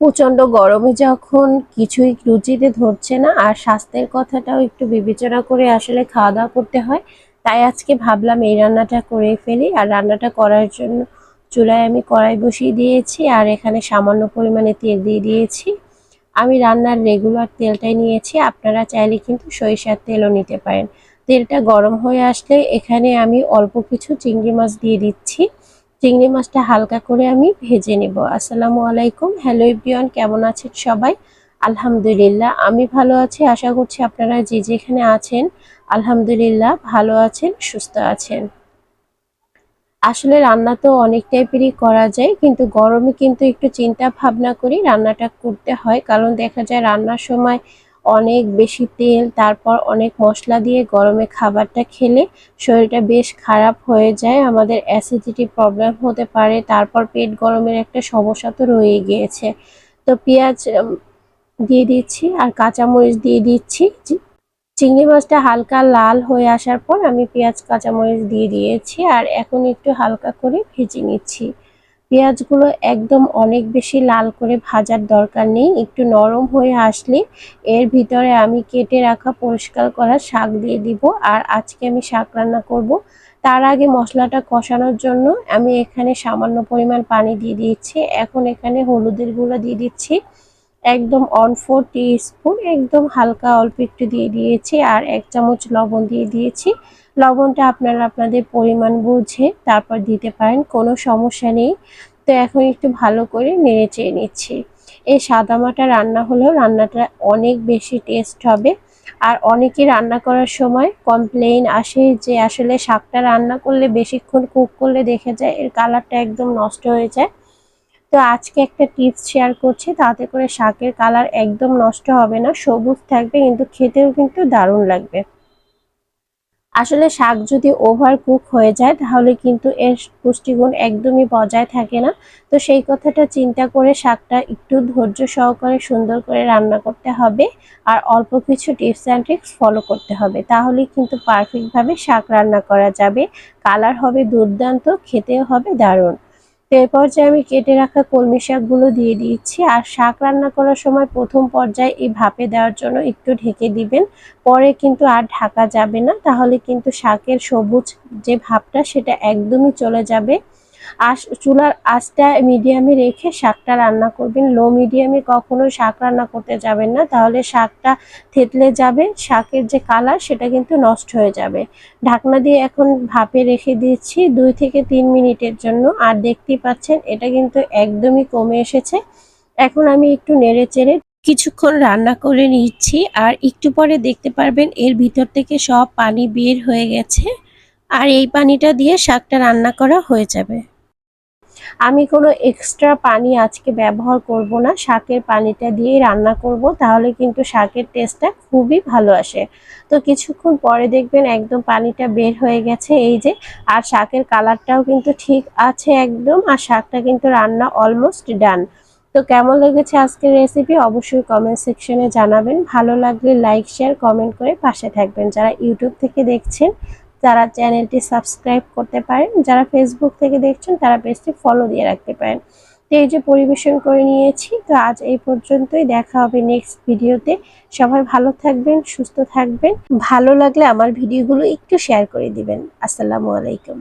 প্রচণ্ড গরমে যখন কিছুই রুচিতে ধরছে না, আর স্বাস্থ্যের কথাটাও একটু বিবেচনা করে আসলে খাওয়া দাওয়া করতে হয়, তাই আজকে ভাবলাম এই রান্নাটা করে ফেলি। আর রান্নাটা করার জন্য চুলায় আমি কড়াই বসিয়ে দিয়েছি, আর এখানে সামান্য পরিমাণে তেল দিয়ে দিয়েছি। আমি রান্নার রেগুলার তেলটাই নিয়েছি, আপনারা চাইলে কিন্তু সরিষার তেলও নিতে পারেন। তেলটা গরম হয়ে আসলে এখানে আমি অল্প কিছু চিংড়ি মাছ দিয়ে দিচ্ছি। চিংড়ি মাছটা হালকা করে আমি ভেজে নেব। আসসালামু আলাইকুম। হ্যালো ইব্রিয়ান কেমন আছেন সবাই? আলহামদুলিল্লাহ, আমি ভালো আছি। আশা করছি আপনারা যে যেখানে আছেন, আলহামদুলিল্লাহ ভালো আছেন, সুস্থ আছেন। আসলে রান্না তো অনেক টাইপেরই করা যায়, কিন্তু গরমে কিন্তু একটু চিন্তা ভাবনা করি রান্নাটা করতে হয়। কারণ দেখা যায় রান্নার সময় অনেক বেশি তেল, তারপর অনেক মশলা দিয়ে গরমে খাবারটা খেলে শরীরটা বেশ খারাপ হয়ে যায়, আমাদের অ্যাসিডিটি প্রবলেম হতে পারে, তারপর পেট গরমের একটা সমস্যা তো রয়ে গিয়েছে। তো পেঁয়াজ দিয়ে দিচ্ছি আর কাঁচামরিচ দিয়ে দিচ্ছি। চিংড়ি মাছটা হালকা লাল হয়ে আসার পর আমি পেঁয়াজ, কাঁচামরিচ দিয়ে দিয়েছি আর এখন একটু হালকা করে ভেজে নিচ্ছি। পেঁয়াজগুলো একদম অনেক বেশি লাল করে ভাজার দরকার নেই। একটু নরম হয়ে আসলে এর ভিতরে আমি কেটে রাখা পরিষ্কার করা শাক দিয়ে দিব। আর আজকে আমি শাক রান্না করব। তার আগে মশলাটা কষানোর জন্য আমি এখানে সামান্য পরিমাণ পানি দিয়ে দিচ্ছি এখন এখানে হলুদের গুঁড়ো দিয়ে দিচ্ছি। একদম অন ফোর স্পুন একদম হালকা অল্প একটু দিয়ে দিয়েছি আর এক চামচ লবণ দিয়ে দিয়েছি। লবণটা আপনারা আপনাদের পরিমাণ বুঝে তারপর দিতে পারেন, কোনো সমস্যা নেই। তো এখন একটু ভালো করে নেড়ে চেয়ে নিচ্ছি। এই সাদামাটা রান্না হলেও রান্নাটা অনেক বেশি টেস্ট হবে। আর অনেকে রান্না করার সময় কমপ্লেইন আসে যে আসলে শাকটা রান্না করলে বেশিক্ষণ কুক করলে দেখে যায় এর কালারটা একদম নষ্ট হয়ে যায়। তো আজকে একটা টিপস শেয়ার করছি, তাতে করে শাকের কালার একদম নষ্ট হবে না, সবুজ থাকবে কিন্তু খেতেও কিন্তু দারুণ লাগবে। আসলে শাক যদি ওভার কুক হয়ে যায়, তাহলে কিন্তু এর পুষ্টিগুণ একদমই বজায় থাকে না। তো সেই কথাটা চিন্তা করে শাকটা একটু ধৈর্য সহকারে সুন্দর করে রান্না করতে হবে, আর অল্প কিছু টিপস অ্যান্ড ট্রিক্স ফলো করতে হবে তাহলে কিন্তু পারফেক্টভাবে শাক রান্না করা যাবে। কালার হবে দুর্দান্ত, খেতেও হবে দারুণ। তো এই পর্যায়ে আমি কেটে রাখা কলমি শাকগুলো দিয়ে দিচ্ছি আর শাক রান্না করার সময় প্রথম পর্যায়ে এই ভাপে দেওয়ার জন্য একটু ঢেকে দিবেন। পরে কিন্তু আর ঢাকা যাবে না, তাহলে কিন্তু শাকের সবুজ যে ভাবটা সেটা একদমই চলে যাবে। আশ, চুলার আঁচটা মিডিয়ামে রেখে শাকটা রান্না করবেন। লো মিডিয়ামে কখনো শাক রান্না করতে যাবেন না, তাহলে শাকটা থেতলে যাবে, শাকের যে কালার সেটা কিন্তু নষ্ট হয়ে যাবে। ঢাকনা দিয়ে এখন ভাপে রেখে দিচ্ছি দুই থেকে তিন মিনিটের জন্য। আর দেখতেই পাচ্ছেন, এটা কিন্তু একদমই কমে এসেছে। এখন আমি একটু নেড়ে চেড়ে কিছুক্ষণ রান্না করে নিচ্ছি। আর একটু পরে দেখতে পারবেন, এর ভিতর থেকে সব পানি বের হয়ে গেছে। আর এই পানিটা দিয়ে শাকটা রান্না করা হয়ে যাবে। আমি কোনো এক্সট্রা পানি আজকে ব্যবহার করব না। শাকের পানিটা দিয়ে রান্না করব, তাহলে কিন্তু শাকের টেস্টটা খুবই ভালো আসে। তো কিছুক্ষণ পরে দেখবেন একদম পানিটা বের হয়ে গেছে, এই যে, আর শাকের কালারটাও কিন্তু ঠিক আছে একদম, আর শাকটা কিন্তু রান্না অলমোস্ট ডান তো কেমন লেগেছে আজকের রেসিপি অবশ্যই কমেন্ট সেকশনে জানাবেন। ভালো লাগলে লাইক শেয়ার কমেন্ট করে পাশে থাকবেন। যারা ইউটিউব থেকে দেখছেন তারা চ্যানেলটি সাবস্ক্রাইব করতে পারেন, যারা ফেসবুক থেকে দেখছেন, তারা পেজটি ফলো দিয়ে রাখতে পারেন। তো এই যে পরিবেশন করে নিয়েছি, তো আজ এই পর্যন্তই। দেখা হবে নেক্সট ভিডিওতে সবাই ভালো থাকবেন, সুস্থ থাকবেন। ভালো লাগলে আমার ভিডিওগুলো একটু শেয়ার করে দিবেন। আসসালামু আলাইকুম।